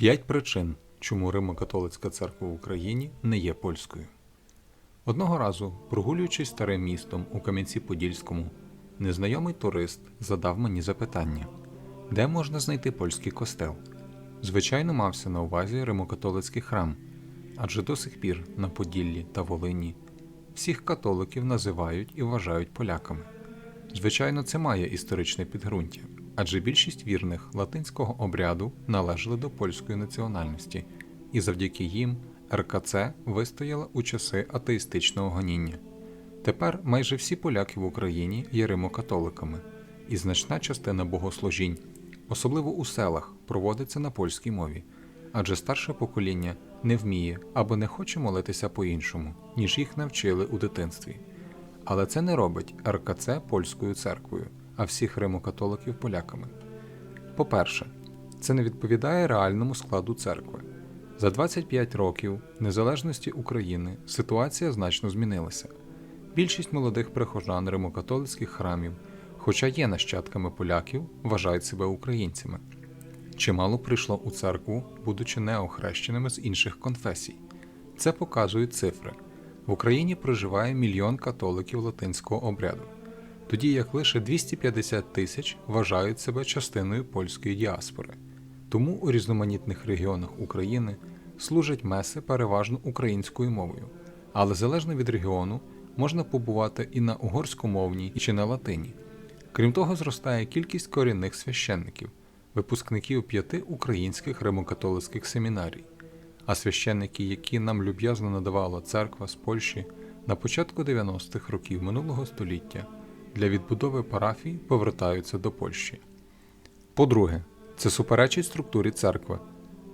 П'ять причин, чому Римо-католицька церква в Україні не є польською. Одного разу, прогулюючись старим містом у Кам'янці-Подільському, незнайомий турист задав мені запитання, де можна знайти польський костел. Звичайно, мався на увазі Римо-католицький храм, адже до сих пір на Поділлі та Волині всіх католиків називають і вважають поляками. Звичайно, це має історичне підґрунтя, адже більшість вірних латинського обряду належали до польської національності, і завдяки їм РКЦ вистояла у часи атеїстичного гоніння. Тепер майже всі поляки в Україні є римокатоликами, і значна частина богослужінь, особливо у селах, проводиться на польській мові, адже старше покоління не вміє або не хоче молитися по-іншому, ніж їх навчили у дитинстві. Але це не робить РКЦ польською церквою, а всіх римокатоликів поляками. По-перше, це не відповідає реальному складу церкви. За 25 років незалежності України ситуація значно змінилася. Більшість молодих прихожан римокатолицьких храмів, хоча є нащадками поляків, вважають себе українцями. Чимало прийшло у церкву, будучи неохрещеними з інших конфесій. Це показують цифри. В Україні проживає мільйон католиків латинського обряду, тоді як лише 250 тисяч вважають себе частиною польської діаспори. Тому у різноманітних регіонах України служать меси переважно українською мовою, але залежно від регіону можна побувати і на угорськомовній, чи на латині. Крім того, зростає кількість корінних священників, випускників п'яти українських римокатолицьких семінарій а священники, які нам люб'язно надавала церква з Польщі на початку 90-х років минулого століття для відбудови парафій повертаються до Польщі. По-друге, це суперечить структурі церкви.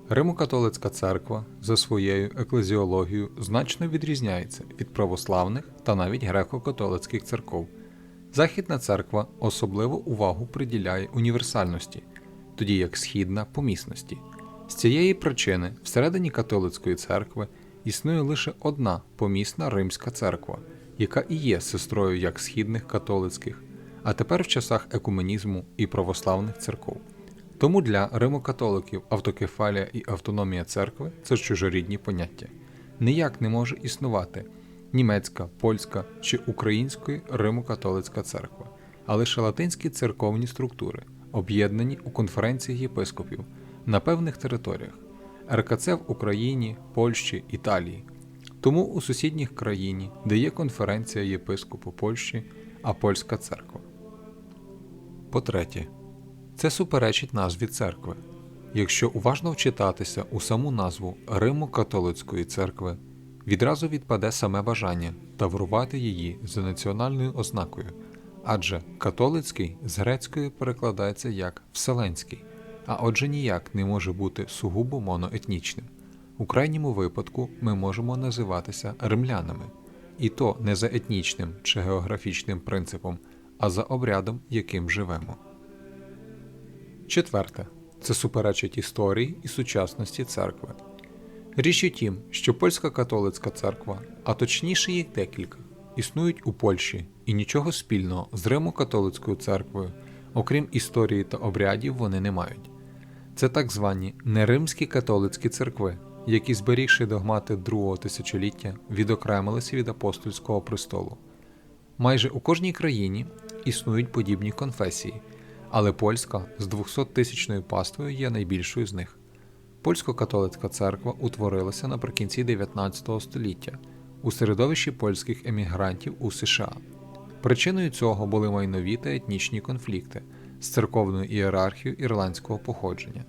Римо-католицька церква за своєю еклезіологією значно відрізняється від православних та навіть греко-католицьких церков. Західна церква особливу увагу приділяє універсальності, тоді як східна помісності. З цієї причини всередині католицької церкви існує лише одна помісна римська церква, яка і є сестрою як східних католицьких, а тепер в часах екуменізму і православних церков. Тому для римокатоликів автокефалія і автономія церкви це чужорідні поняття. Ніяк не може існувати німецька, польська чи української римокатолицька церква, а лише латинські церковні структури, об'єднані у конференції єпископів на певних територіях РКЦ в Україні, Польщі, Італії. Тому у сусідніх країні, де є конференція єпископу Польщі, а польська церква. По-третє, це суперечить назві церкви. Якщо уважно вчитатися у саму назву Римо-католицької церкви, відразу відпаде саме бажання таврувати її за національною ознакою, адже католицький з грецької перекладається як Вселенський а отже ніяк не може бути сугубо моноетнічним. У крайньому випадку ми можемо називатися римлянами, і то не за етнічним чи географічним принципом, а за обрядом, яким живемо. Четверте це суперечить історії і сучасності церкви. Річ у тім, що польська католицька церква, а точніше їх декілька, існують у Польщі і нічого спільного з Римо-католицькою церквою, окрім історії та обрядів, вони не мають. Це так звані неримські католицькі церкви, які, зберігши догмати другого тисячоліття, відокремилися від апостольського престолу. Майже у кожній країні існують подібні конфесії, але польська з 200-тисячною паствою є найбільшою з них. Польсько-католицька церква утворилася наприкінці 19 століття у середовищі польських емігрантів у США. Причиною цього були майнові та етнічні конфлікти з церковною ієрархією ірландського походження.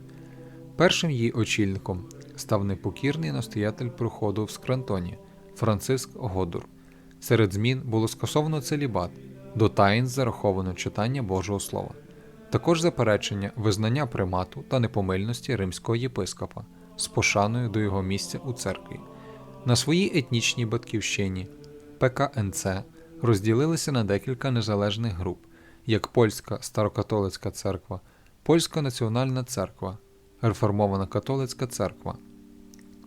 Першим її очільником став непокірний настоятель проходу в Скрантоні Франциск Годур. Серед змін було скасовано целібат, до таїн зараховано читання Божого Слова, також заперечення визнання примату та непомильності римського єпископа з пошаною до його місця у церкві. На своїй етнічній батьківщині ПКНЦ розділилися на декілька незалежних груп як Польська Старокатолицька церква, Польська Національна церква, Реформована католицька церква.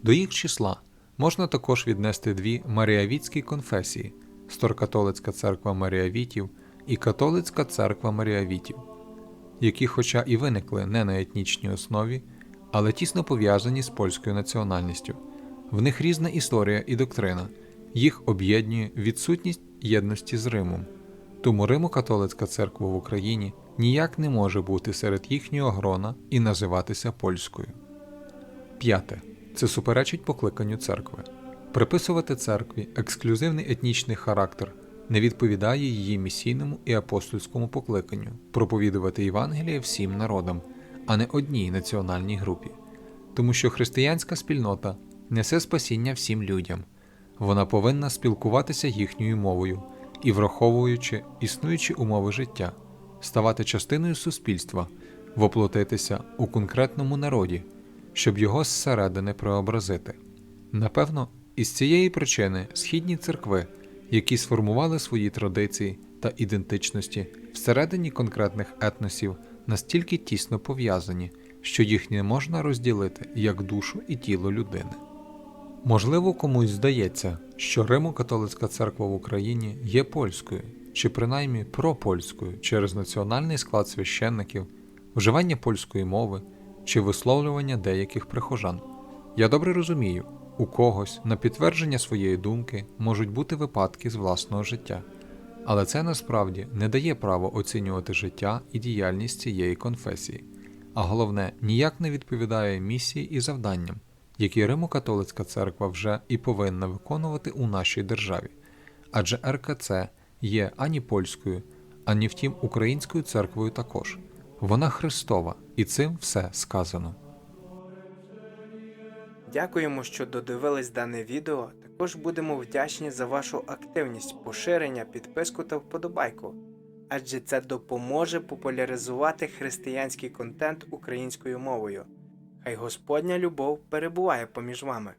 До їх числа можна також віднести дві Маріавітські конфесії Старокатолицька церква Маріавітів і Католицька церква Маріавітів, які, хоча і виникли не на етнічній основі, але тісно пов'язані з польською національністю. В них різна історія і доктрина, їх об'єднує відсутність єдності з Римом. Тому Римо-католицька церква в Україні ніяк не може бути серед їхнього грона і називатися польською. П'яте. Це суперечить покликанню церкви. Приписувати церкві ексклюзивний етнічний характер не відповідає її місійному і апостольському покликанню проповідувати Євангеліє всім народам, а не одній національній групі. Тому що християнська спільнота несе спасіння всім людям, вона повинна спілкуватися їхньою мовою і, враховуючи існуючі умови життя, ставати частиною суспільства, воплотитися у конкретному народі, щоб його зсередини преобразити. Напевно, із цієї причини східні церкви, які сформували свої традиції та ідентичності всередині конкретних етносів, настільки тісно пов'язані, що їх не можна розділити як душу і тіло людини. Можливо, комусь здається, що Римо-католицька церква в Україні є польською, чи принаймні пропольською через національний склад священників, вживання польської мови чи висловлювання деяких прихожан. Я добре розумію, у когось на підтвердження своєї думки можуть бути випадки з власного життя, але це насправді не дає права оцінювати життя і діяльність цієї конфесії, а головне, ніяк не відповідає місії і завданням, які Римо-католицька церква вже і повинна виконувати у нашій державі, адже РКЦ є ані польською, ані втім українською церквою також. Вона Христова, і цим все сказано. Дякуємо, що додивились дане відео. Також будемо вдячні за вашу активність, поширення, підписку та вподобайку, адже це допоможе популяризувати християнський контент українською мовою. Хай Господня любов перебуває поміж вами.